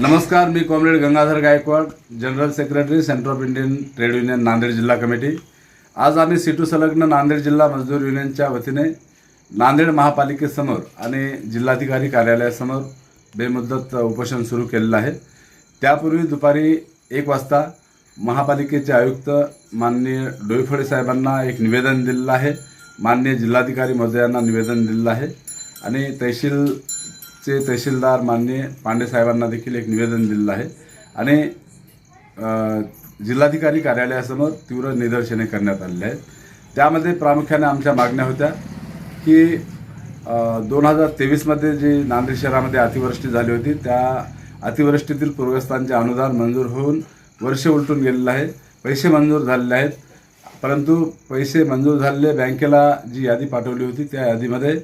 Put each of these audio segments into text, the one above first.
नमस्कार मी comrade Gangadhar Gaikwad general secretary centre of Indian trade union Nanded जिल्हा committee. आज आम्ही सिटू संलग्न नांदेड जिल्हा मजदूर युनियनच्या वतीने नांदेड महापालिकेसमोर आणि जिल्हाधिकारी कार्यालयासमोर बेमुद्दत उपोषण सुरू केलेलं आहे. त्यापूर्वी दुपारी एक वाजता महापालिकेचे आयुक्त माननीय डोईफळे साहेबांना एक निवेदन दिलेलं आहे. माननीय जिल्हाधिकारी महोदयांना निवेदन दिलेलं आहे. आणि चे तहसीलदार माननीय पांडे साहेबांना देखील एक निवेदन दिलेलं आहे. आणि जिल्हाधिकारी कार्यालयासमोर तीव्र निदर्शने करण्यात आलेली आहेत. त्यामध्ये प्रामुख्याने आमच्या मागण्या होत्या की दोन हजार तेवीसमध्ये जी नांदेड शहरामध्ये अतिवृष्टी झाली होती त्या अतिवृष्टीतील पूरग्रस्तांचे अनुदान मंजूर होऊन वर्ष उलटून गेलेलं आहे. पैसे मंजूर झालेले आहेत. परंतु पैसे मंजूर झालेले बँकेला जी यादी पाठवली होती त्या यादीमध्ये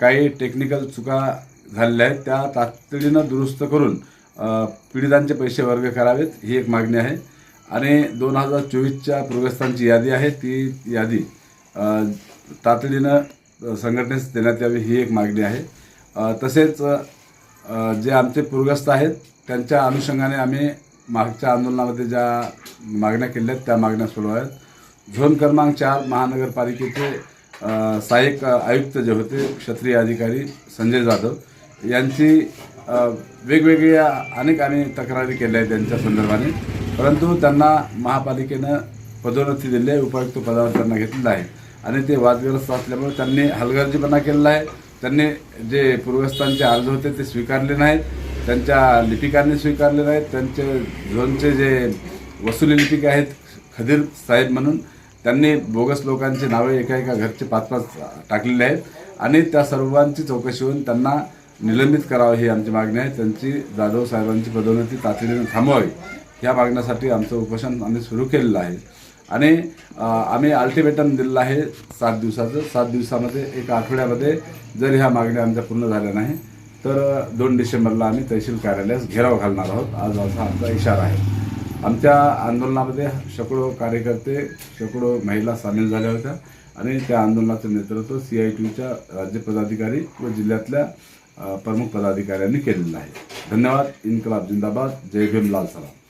काही टेक्निकल चुका झालेल्या आहेत. त्या तातडीनं दुरुस्त करून पीडितांचे पैसे वर्ग करावेत ही एक मागणी आहे. आणि दोन हजार चोवीसच्या पूरग्रस्तांची यादी आहे. ती यादी तातडीनं संघटनेस देण्यात यावी ही एक मागणी आहे. तसेच जे आमचे पूरग्रस्त आहेत त्यांच्या अनुषंगाने आम्ही मागच्या आंदोलनामध्ये ज्या मागण्या केल्या आहेत त्या मागण्या सुरू आहेत झोन क्रमांक चार महानगरपालिकेचे सहाय्यक आयुक्त जे होते क्षत्रिय अधिकारी संजय जाधव यांची वेगवेगळ्या अनेक आम्ही तक्रारी केल्या आहेत त्यांच्या संदर्भाने. परंतु त्यांना महापालिकेनं पदोन्नती दिली आहे उपायुक्त पदावर त्यांना घेतलेलं आहे. आणि ते वादग्रस्त असल्यामुळे त्यांनी हलगर्जीपणा केलेला आहे. त्यांनी जे पूर्वस्थांचे अर्ज होते ते स्वीकारले नाहीत. त्यांच्या लिपिकांनी स्वीकारले नाहीत. त्यांचे झोनचे जे वसुली लिपिक आहेत खदीर साहेब म्हणून त्यांनी बोगस लोकांची नावे एका एका घरचे पाच पाच टाकलेले आहेत. आणि त्या सर्वांची चौकशी होऊन त्यांना निलंबित करावं ही आमची मागणी आहे. त्यांची जाधव साहेबांची पदोन्नती तातडीने थांबवावी ह्या मागण्यासाठी आमचं उपोषण आम्ही सुरू केलेलं आहे. आणि आम्ही अल्टिमेटम दिलेलं आहे सात दिवसाचं. सात दिवसामध्ये एक आठवड्यामध्ये जर ह्या मागण्या आमच्या पूर्ण झाल्या नाही तर दोन डिसेंबरला आम्ही तहसील कार्यालयास घेराव घालणार आहोत. आज असा आमचा इशारा आहे. आमच्या आंदोलनामध्ये शेकडो कार्यकर्ते शेकडो महिला सामील झाल्या होत्या. आणि त्या आंदोलनाचं नेतृत्व सी आय टीच्या राज्य पदाधिकारी व जिल्ह्यातल्या प्रमुख पदाधिकाऱ्यांनी केलेलं आहे. धन्यवाद. इन्कलाब जिंदाबाद. जय भीम लाल सलाम.